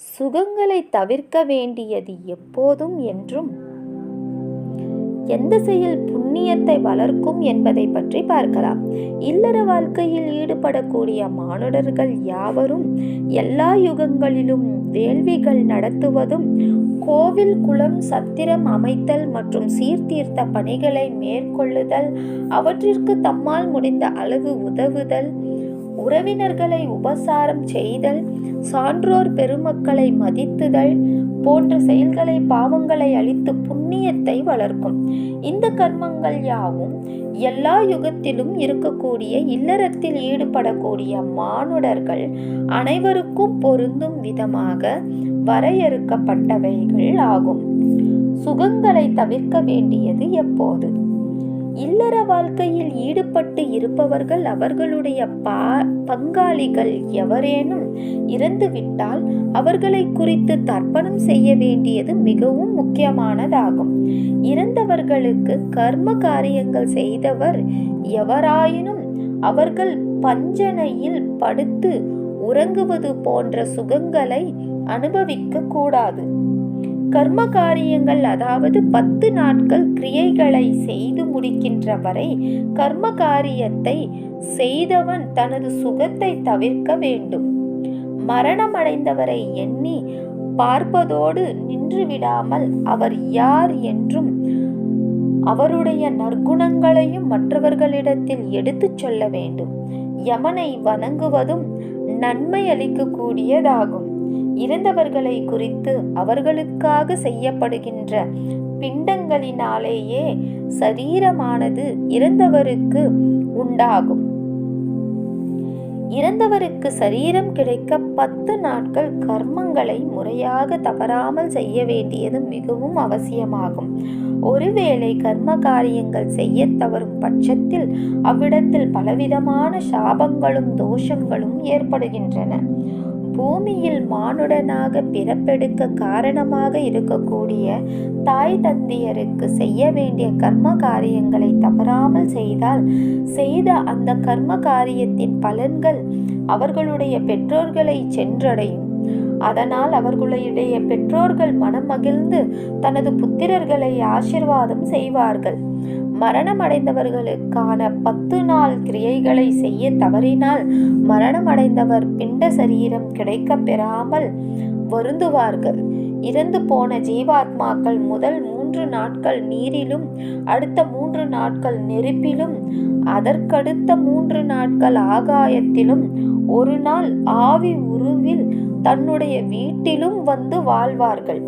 சுகங்களை தவிர்க்க வேண்டியது எப்போதும் என்றும் எந்த செயல் புண்ணியத்தை வளர்க்கும் என்பதை பற்றி பார்க்கலாம். இல்லற வாழ்க்கையில் ஈடுபடக்கூடிய மானுடர்கள் யாவரும் எல்லா யுகங்களிலும் வேள்விகள் நடத்துவதும் கோவில் குளம் சத்திரம் அமைத்தல் மற்றும் சீர்தீர்த்த பணிகளை மேற்கொள்ளுதல் அவற்றிற்கு தம்மால் முடிந்த அளவு உதவுதல் உறவினர்களை உபசாரம் செய்தல் சான்றோர் பெருமக்களை மதித்துதல் போன்ற செயல்களை பாவங்களை அழித்து புண்ணியத்தை வளர்க்கும். இந்த கர்மங்கள் யாவும் எல்லா யுகத்திலும் இருக்கக்கூடிய இல்லறத்தில் ஈடுபடக்கூடிய மானுடர்கள் அனைவருக்கும் பொருந்தும் விதமாக வரையறுக்கப்பட்டவைகள் ஆகும். சுகங்களை தவிர்க்க வேண்டியது எப்போது? இல்லற வாழ்க்கையில் ஈடுபட்டு இருப்பவர்கள் அவர்களுடைய பா பங்காளிகள் எவரேனும் இறந்துவிட்டால் அவர்களை குறித்து தர்ப்பணம் செய்ய வேண்டியது மிகவும் முக்கியமானதாகும். இறந்தவர்களுக்கு கர்ம காரியங்கள் செய்தவர் எவராயினும் அவர்கள் பஞ்சனையில் படுத்து உறங்குவது போன்ற சுகங்களை அனுபவிக்க கூடாது கர்ம காரியங்கள் அதாவது பத்து நாட்கள் கிரியைகளை செய்து முடிக்கின்ற வரை கர்ம காரியத்தை செய்தவன் தனது சுகத்தை தவிர்க்க வேண்டும். மரணமடைந்தவரை எண்ணி பார்ப்பதோடு நின்று விடாமல் அவர் யார் என்றும் அவருடைய நற்குணங்களையும் மற்றவர்களிடத்தில் எடுத்துச் சொல்ல வேண்டும். யமனை வணங்குவதும் நன்மை அளிக்கக்கூடியதாகும். இறந்தவர்களை குறித்து அவர்களுக்காக செய்யப்படுகின்ற பிண்டங்களினாலேயே சரீரமானது இறந்தவருக்கு உண்டாகும். இறந்தவருக்கு சரீரம் கிடைக்க பத்து நாட்கள் கர்மங்களை முறையாக தவறாமல் செய்ய வேண்டியது மிகவும் அவசியமாகும். ஒருவேளை கர்ம காரியங்கள் செய்ய தவறும் பட்சத்தில் அவ்விடத்தில் பலவிதமான சாபங்களும் தோஷங்களும் ஏற்படுகின்றன. பூமியில் மானுடனாக பிறப்பெடுக்க காரணமாக இருக்கக்கூடிய தாய் தந்தையருக்கு செய்ய வேண்டிய கர்ம காரியங்களை தவறாமல் செய்தால் செய்த அந்த கர்ம காரியத்தின் பலன்கள் அவர்களுடைய பெற்றோர்களை சென்றடையும். அதனால் அவர்களுடைய பெற்றோர்கள் மனம் மகிழ்ந்து தனது புத்திரர்களை ஆசிர்வாதம் செய்வார்கள். மரணமடைந்தவர்களுக்கான பத்து நாள் கிரியைகளை செய்ய தவறினால் மரணமடைந்தவர் பிண்ட சரீரம் கிடைக்க பெறாமல் வருந்துவார்கள். இறந்து போன ஜீவாத்மாக்கள் முதல் மூன்று நாட்கள் நீரிலும் அடுத்த மூன்று நாட்கள் நெருப்பிலும் அதற்கடுத்த மூன்று நாட்கள் ஆகாயத்திலும் ஒரு நாள் ஆவி உருவில் தன்னுடைய வீட்டிலும் வந்து வாழ்வார்கள்.